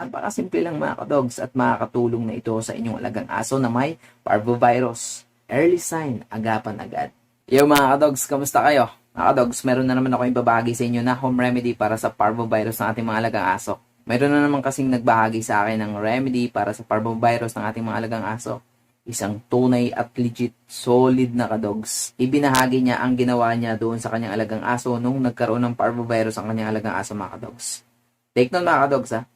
Napakasimple lang mga kadogs at makakatulong na ito sa inyong alagang aso na may parvovirus. Early sign, agapan agad. Yo mga kadogs, kamusta kayo? Mga kadogs, meron na naman ako ibabahagi sa inyo na home remedy para sa parvovirus ng ating mga alagang aso. Meron na naman kasing nagbahagi sa akin ng remedy para sa parvovirus ng ating mga alagang aso. Isang tunay at legit solid na kadogs. Ibinahagi niya ang ginawa niya doon sa kanyang alagang aso nung nagkaroon ng parvovirus ang kanyang alagang aso mga kadogs. Take note mga kadogs ha.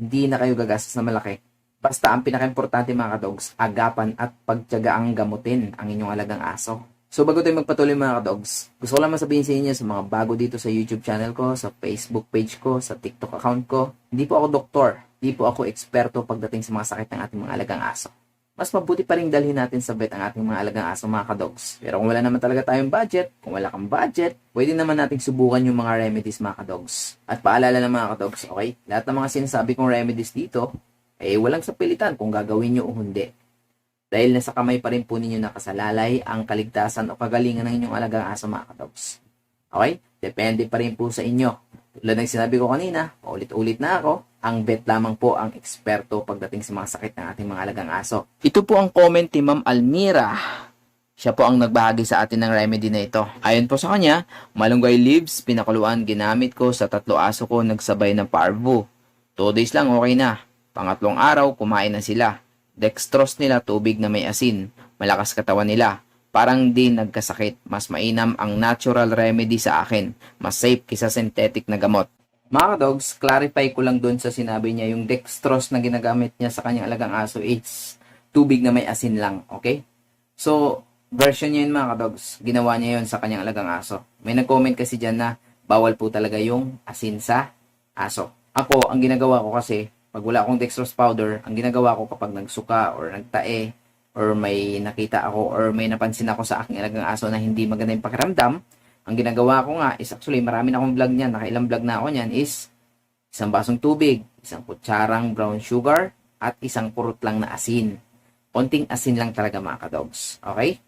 Hindi na kayo gagastos na malaki. Basta ang pinaka-importante mga kadogs, agapan at pagtyagaan gamutin ang inyong alagang aso. So bago tayo magpatuloy mga kadogs, gusto ko lang masabihin sa inyo sa mga bago dito sa YouTube channel ko, sa Facebook page ko, sa TikTok account ko, hindi po ako doktor, hindi po ako eksperto pagdating sa mga sakit ng ating mga alagang aso. Mas mabuti pa rin dalhin natin sa vet ang ating mga alagang aso mga kadogs. Pero kung wala naman talaga tayong budget, kung wala kang budget, pwede naman nating subukan yung mga remedies mga kadogs. At paalala ng mga kadogs, okay? Lahat ng mga sinasabi kong remedies dito, eh walang sapilitan kung gagawin nyo o hindi. Dahil nasa kamay pa rin po ninyo nakasalalay ang kaligtasan o kagalingan ng inyong alagang aso mga kadogs. Okay? Depende pa rin po sa inyo. Tulad ng sinabi ko kanina, ulit-ulit na ako, ang vet lamang po ang eksperto pagdating sa mga sakit ng ating mga alagang aso. Ito po ang comment ni Ma'am Almira. Siya po ang nagbahagi sa atin ng remedy na ito. Ayon po sa kanya, malunggay leaves, pinakuluan, ginamit ko sa tatlo aso ko nagsabay ng parvo. 2 days lang okay na. Pangatlong araw, kumain na sila. Dextrose nila tubig na may asin. Malakas katawan nila. Parang di nagkasakit. Mas mainam ang natural remedy sa akin. Mas safe kisa synthetic na gamot. Mga dogs, clarify ko lang doon sa sinabi niya yung dextrose na ginagamit niya sa kanyang alagang aso is tubig na may asin lang, okay? So, version niya yun mga dogs. Ginawa niya yun sa kanyang alagang aso. May nag-comment kasi dyan na bawal po talaga yung asin sa aso. Ako, ang ginagawa ko kasi, pag wala akong dextrose powder, ang ginagawa ko kapag nagsuka or nagtae or may nakita ako or may napansin ako sa aking alagang aso na hindi maganda yung pakiramdam, ang ginagawa ko nga is actually marami na akong vlog niyan, nakailang vlog na ako niyan is isang basong tubig, isang kutsarang brown sugar, at isang purot lang na asin. Konting asin lang talaga mga kadogs. Okay?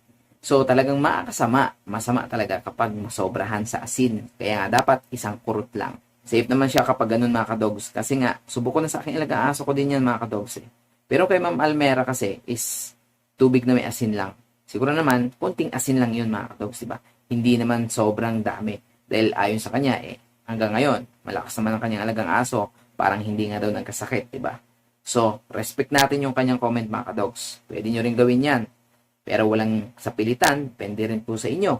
So talagang makakasama, masama talaga kapag masobrahan sa asin. Kaya nga dapat isang kurot lang. Safe naman siya kapag ganun mga kadogs. Kasi nga, subuko na sa aking ilagang aso ko din yan mga kadogs eh. Pero kay Ma'am Almera kasi is tubig na may asin lang. Siguro naman, konting asin lang yun mga kadogs, di ba? Hindi naman sobrang dami. Dahil ayon sa kanya eh, hanggang ngayon, malakas naman ang kanyang alagang aso, parang hindi nga daw nagkasakit, di ba? So, respect natin yung kanyang comment mga kadogs. Pwede nyo rin gawin yan. Pero walang sapilitan, pwede rin po sa inyo.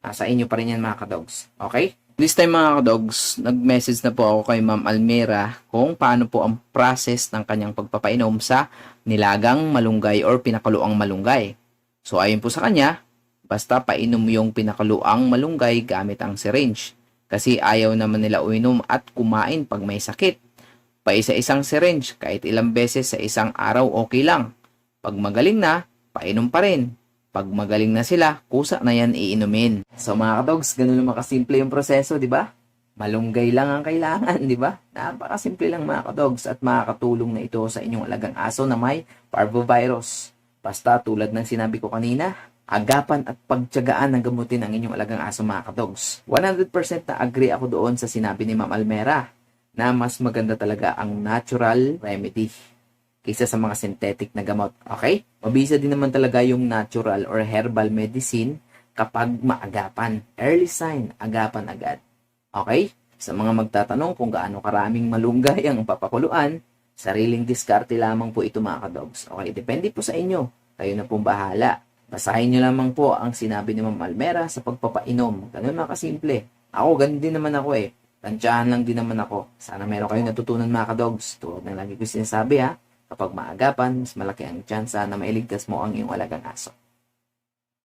Nasa inyo pa rin yan mga kadogs. Okay? This time mga kadogs, nag-message na po ako kay Ma'am Almera kung paano po ang process ng kanyang pagpapainom sa nilagang malunggay or pinakaluang malunggay. So ayon po sa kanya, basta painom yung pinakaluang malunggay gamit ang syringe. Kasi ayaw naman nila uinom at kumain pag may sakit. Pa isa-isang syringe kahit ilang beses sa isang araw okay lang. Pag magaling na, painom pa rin. Pag magaling na sila, kusa na yan iinumin. So mga kadogs, ganun naman kasimple yung proseso, di ba? Malunggay lang ang kailangan, di ba? Napakasimple lang mga kadogs at makakatulong na ito sa inyong alagang aso na may parvovirus. Basta tulad ng sinabi ko kanina, agapan at pagtyagaan ng gamutin ang inyong alagang aso mga kadogs. 100% na agree ako doon sa sinabi ni Ma'am Almera na mas maganda talaga ang natural remedy kaysa sa mga synthetic na gamot. Okay? Mabisa din naman talaga yung natural or herbal medicine kapag maagapan. Early sign, agapan agad. Okay? Sa mga magtatanong kung gaano karaming malunggay ang papakuluan, sariling diskarte lamang po ito mga kadogs. Okay, depende po sa inyo. Kayo na pong bahala. Basahin nyo lamang po ang sinabi ni Ma'am Almera sa pagpapainom. Ganun mga kasimple. Ako, ganun din naman ako eh. Tansyahan lang din naman ako. Sana meron kayong natutunan mga kadogs. Tulad ng lagi ko sinasabi ha. Kapag maagapan, mas malaki ang tsansa na mailigtas mo ang iyong alagang aso.